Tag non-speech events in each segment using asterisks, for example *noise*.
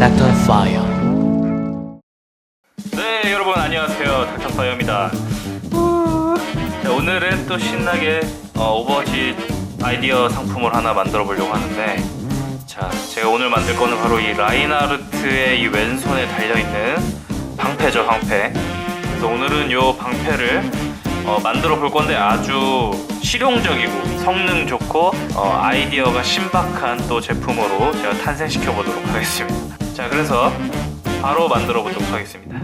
닥터 파이어 네 여러분 안녕하세요. 닥터파이어입니다. 자, 오늘은 또 신나게 어, 오버워치 아이디어 상품을 하나 만들어 보려고 하는데 자 제가 오늘 만들 거는 바로 이 라인하르트의 이 왼손에 달려있는 방패죠 방패. 그래서 오늘은 요 방패를 어, 만들어 볼 건데 아주 실용적이고 성능 좋고 어, 아이디어가 신박한 또 제품으로 제가 탄생시켜 보도록 하겠습니다 자 그래서 바로 만들어 보도록 하겠습니다.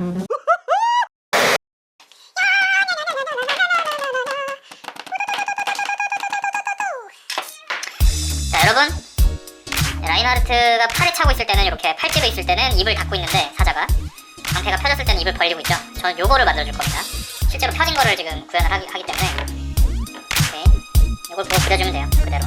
자 여러분. 라인하르트가 팔에 차고 있을 때는 이렇게 팔집에 있을 때는 입을 닫고 있는데 사자가 방패가 펴졌을 때는 입을 벌리고 있죠. 저는 요거를 만들어줄 겁니다. 실제로 펴진 거를 지금 구현을 하기, 하기 때문에. 오케이. 요걸 보고 그려주면 돼요. 그대로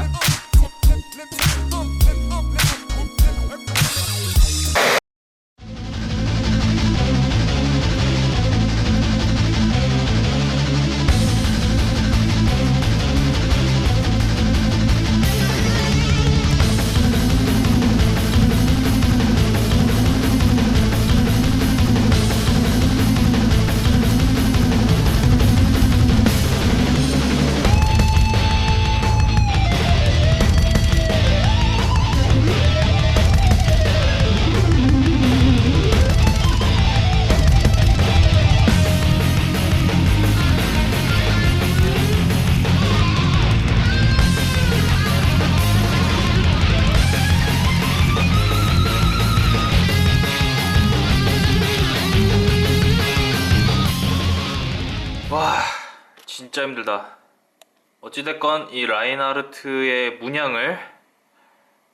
진짜 힘들다. 어찌됐건 이 라인하르트의 문양을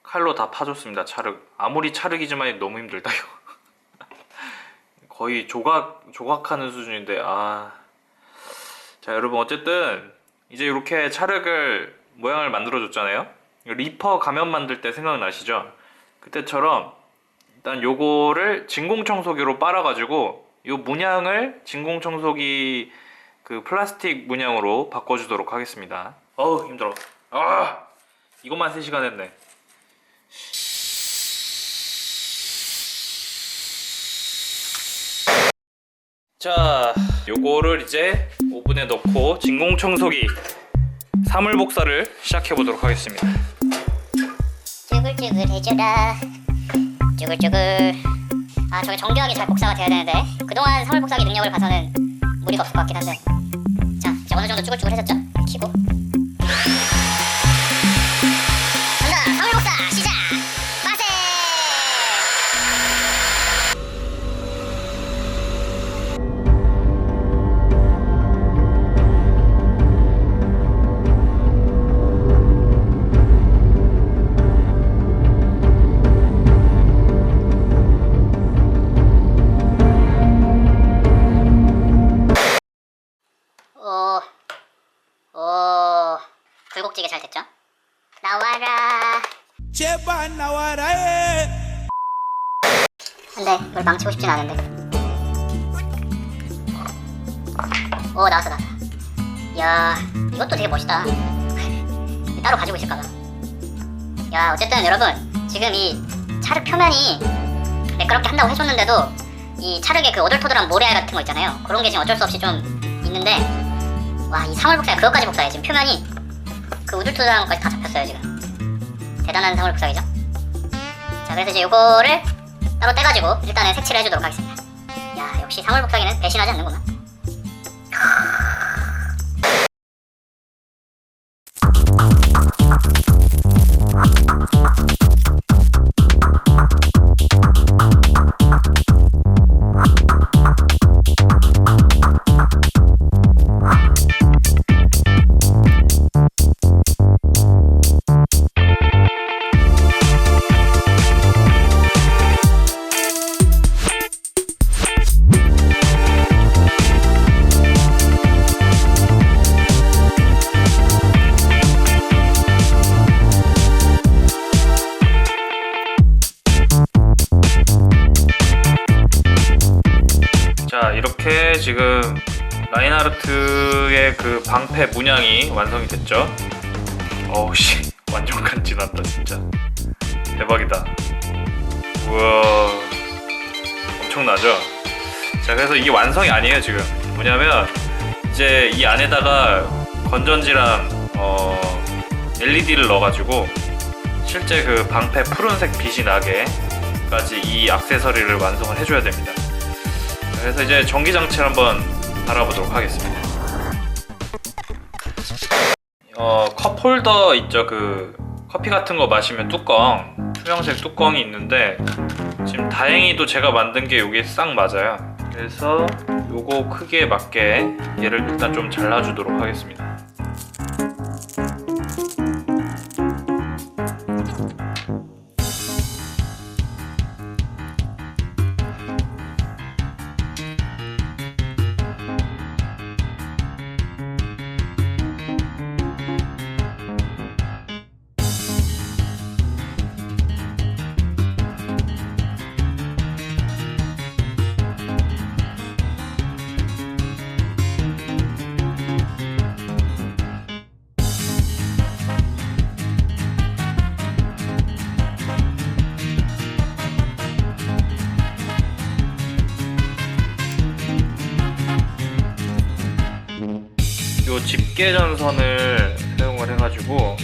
칼로 다 파줬습니다 차륵 아무리 차륵이지만 너무 힘들다 이거 *laughs* 거의 조각 조각하는 수준인데 아자 여러분 어쨌든 이제 이렇게 차륵을 모양을 만들어 줬잖아요. 리퍼 가면 만들 때 생각나시죠? 그때처럼 일단 요거를 진공청소기로 빨아가지고 요 문양을 진공청소기 그 플라스틱 문양으로 바꿔주도록 하겠습니다. 어우 힘들어. 아 이것만 3 시간 했네. 자, 요거를 이제 오븐에 넣고 진공청소기 사물복사를 시작해 보도록 하겠습니다. 쭈글쭈글 해줘라 쭈글쭈글 아 저게 정교하게 잘 복사가 돼야 되는데 그동안 사물 복사기 능력을 봐서는 무리가 없을 것 같긴 한데 어느 정도 쭈글쭈글 해졌죠? 키고 제발 나와라 해. 안돼, 이걸 망치고 싶진 않은데. 오, 나왔어, 나왔어. 야, 이것도 되게 멋있다. *laughs* 따로 가지고 있을까봐. 야, 어쨌든 여러분, 지금 이 차르 표면이 매끄럽게 한다고 해줬는데도 이 차르의 그 오돌토돌한 모래알 같은 거 있잖아요. 그런 게 지금 어쩔 수 없이 좀 있는데 와, 이 사물 복사가 그것까지 복사해. 지금 표면이 그 우둘투둘한 것까지 다 잡혔어요, 지금. 대단한 복사기죠? 자, 그래서 이제 요거를 따로 떼가지고 일단은 색칠을 해주도록 하겠습니다. 야, 역시 복사기는 배신하지 않는구나. 지금 라인하르트의 그 방패 문양이 완성이 됐죠. 어우씨 완전 간지난다 진짜 대박이다. 우와 엄청나죠? 자 그래서 이게 완성이 아니에요 지금 뭐냐면 이제 이 안에다가 건전지랑 어, LED를 넣어가지고 실제 그 방패 푸른색 빛이 나게까지 이 액세서리를 완성을 해줘야 됩니다 그래서 이제 전기 장치를 한번 달아보도록 하겠습니다 어, 컵 홀더 있죠 그 커피 같은 거 마시면 뚜껑 투명색 뚜껑이 있는데 지금 다행히도 제가 만든 게 여기에 싹 맞아요. 그래서 요거 크기에 맞게 얘를 일단 좀 잘라주도록 하겠습니다. 요 집게 전선을 사용을 해가지고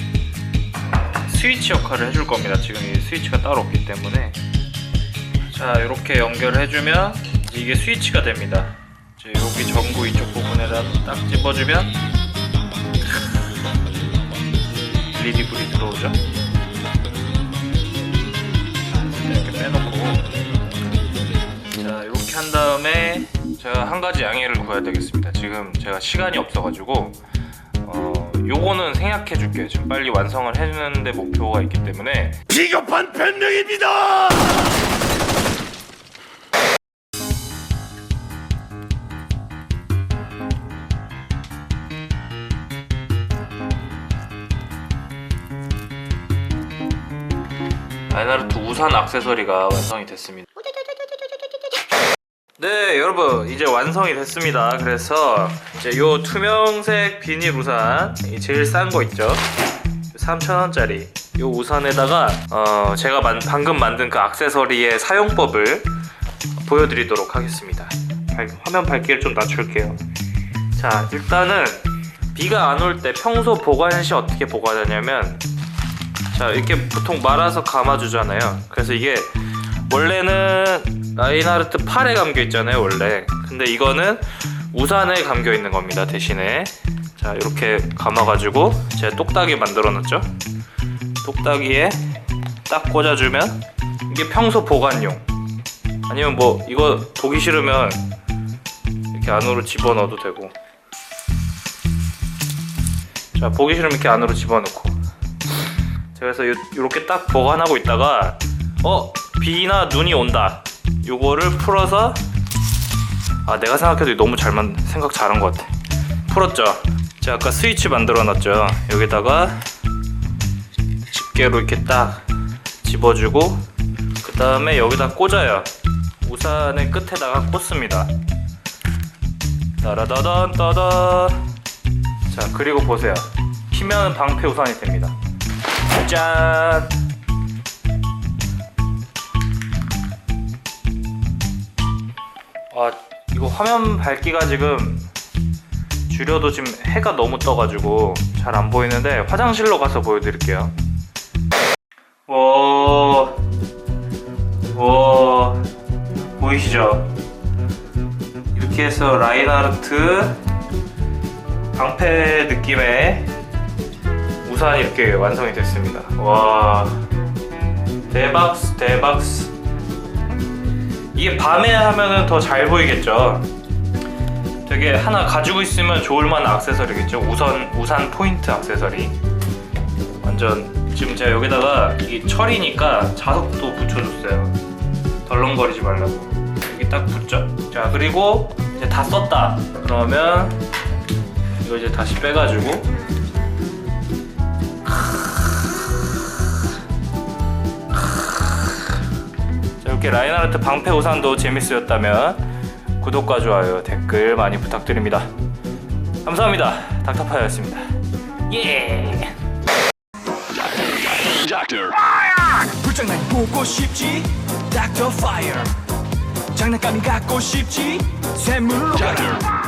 스위치 역할을 해줄 겁니다. 지금 이 스위치가 따로 없기 때문에 자 이렇게 연결을 해주면 이게 스위치가 됩니다. 이제 여기 전구 이쪽 부분에다 딱 집어주면 LED 불이 들어오죠. 이렇게 빼놓고 자 이렇게 한 다음에 제가 한 가지 양해를 구해야 되겠습니다. 지금 제가 시간이 없어가지고 어 요거는 생략해 줄게요. 지금 빨리 완성을 해주는데 목표가 있기 때문에 비겁한 변명입니다. 아이나르트 우산 액세서리가 완성이 됐습니다. 네, 여러분 이제 완성이 됐습니다. 그래서 이제 요 투명색 비닐 우산 이 제일 싼 거 있죠? 3,000원짜리 요 우산에다가 어, 제가 만- 방금 만든 그 액세서리의 사용법을 보여드리도록 하겠습니다. 밝- 화면 밝기를 좀 낮출게요. 자, 일단은 비가 안 올 때 평소 보관 시 어떻게 보관하냐면 자 이렇게 보통 말아서 감아주잖아요 그래서 이게 원래는 라인하르트 팔에 감겨 있잖아요 원래. 근데 이거는 우산에 감겨 있는 겁니다 대신에. 자 이렇게 감아가지고 제가 똑딱이 만들어 놨죠? 똑딱이에 딱 꽂아주면 이게 평소 보관용. 아니면 뭐 이거 보기 싫으면 이렇게 안으로 집어넣어도 되고. 자 보기 싫으면 이렇게 안으로 집어넣고. 그래서 요, 요렇게 딱 보관하고 있다가 어 비나 눈이 온다 요거를 풀어서 아 내가 생각해도 너무 잘만 생각 잘한 것 같아. 풀었죠? 제가 아까 스위치 만들어 놨죠? 여기다가 집게로 이렇게 딱 집어주고 그 다음에 여기다 꽂아요. 우산의 끝에다가 꽂습니다. 따라다단 따다. 자 그리고 보세요. 키면 방패 우산이 됩니다. 짠! 아 이거 화면 밝기가 지금 줄여도 지금 해가 너무 떠가지고 잘 안 보이는데 화장실로 가서 보여드릴게요. 와, 와 보이시죠? 이렇게 해서 라인하르트 방패 느낌의 우산이 이렇게 완성이 됐습니다. 와 대박스 대박스 이게 밤에 하면은 더 잘 보이겠죠. 되게 하나 가지고 있으면 좋을 만한 액세서리겠죠. 우선 우산 포인트 액세서리. 완전 지금 제가 여기다가 이 철이니까 자석도 붙여줬어요. 덜렁거리지 말라고. 여기 딱 붙죠. 자 그리고 이제 다 썼다. 그러면 이거 이제 다시 빼가지고 자, 이렇게 라인하르트 방패 우산도 재밌으셨다면 구독과 좋아요, 댓글 많이 부탁드립니다. 감사합니다. 닥터파이였습니다. 예! 불장난 보고 싶지? 닥터 파이어 장난감이 갖고 싶지 샘물로 가라